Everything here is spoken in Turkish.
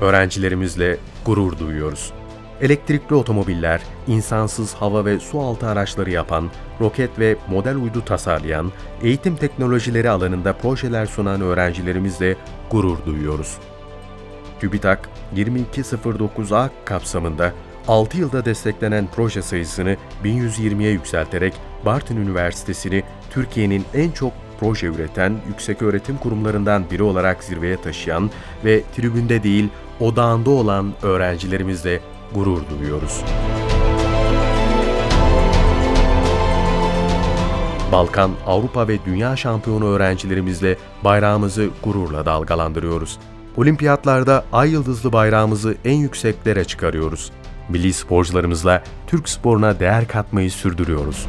öğrencilerimizle gurur duyuyoruz. Elektrikli otomobiller, insansız hava ve su altı araçları yapan, roket ve model uydu tasarlayan, eğitim teknolojileri alanında projeler sunan öğrencilerimizle gurur duyuyoruz. TÜBİTAK 2209A kapsamında 6 yılda desteklenen proje sayısını 1120'ye yükselterek Bartın Üniversitesi'ni Türkiye'nin en çok proje üreten yükseköğretim kurumlarından biri olarak zirveye taşıyan ve tribünde değil odağında olan öğrencilerimizle gurur duyuyoruz. Balkan, Avrupa ve Dünya şampiyonu öğrencilerimizle bayrağımızı gururla dalgalandırıyoruz. Olimpiyatlarda ay yıldızlı bayrağımızı en yükseklere çıkarıyoruz. Milli sporcularımızla Türk sporuna değer katmayı sürdürüyoruz.